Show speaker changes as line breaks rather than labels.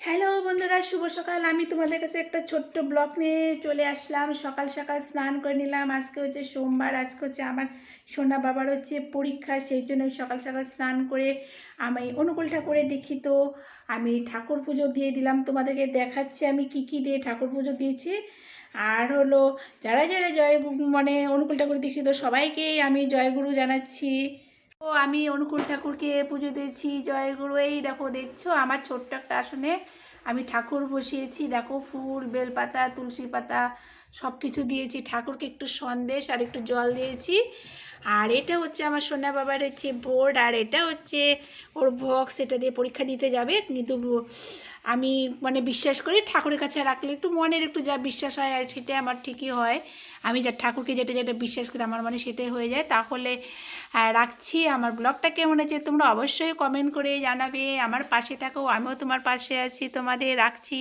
Hello বন্ধুরা, শুভ সকাল। আমি তোমাদের কাছে একটা ছোট্ট ব্লগ নিয়ে চলে আসলাম। সকাল সকাল স্নান করে নিলাম। আজকে হচ্ছে সোমবার, আজকে হচ্ছে আমার সোনা বাবার হচ্ছে পরীক্ষা, সেই জন্য সকাল সকাল স্নান করে আমি অনুকূল ঠাকুরে দেখি তো আমি ঠাকুর পুজো দিয়ে দিলাম। তোমাদেরকে দেখাচ্ছি আমি কি কি দিয়ে ঠাকুর পুজো দিয়েছি। আর হলো, যারা যারা জয় মানে অনুকূল ঠাকুর দেখি তো সবাইকেই আমি জয়গুরু জানাচ্ছি। তো আমি অনুকূল ঠাকুরকে পুজো দিয়েছি জয়গুরু এই দেখো, দেখছ? আমার ছোট্ট একটা আসনে আমি ঠাকুর বসিয়েছি। দেখো, ফুল, বেলপাতা, তুলসী পাতা সব কিছু দিয়েছি। ঠাকুরকে একটু সন্দেশ আর একটু জল দিয়েছি। আর এটা হচ্ছে আমার সোনা বাবার হচ্ছে বোর্ড আর এটা হচ্ছে ওর বক্স এটা দিয়ে পরীক্ষা দিতে যাবে। কিন্তু আমি মানে বিশ্বাস করি ঠাকুরের কাছে রাখলে একটু মনের একটু যা বিশ্বাস হয় আর সেটাই আমার ঠিকই হয়। আমি যা ঠাকুরকে যেটা যেটা বিশ্বাস করি আমার মনে সেটাই হয়ে যায়। তাহলে রাখছি। আমার ব্লগটা কেমন হয়েছে তোমরা অবশ্যই কমেন্ট করে জানাবে। আমার পাশে থাকো, আমিও তোমার পাশে আছি। তোমাদের রাখছি।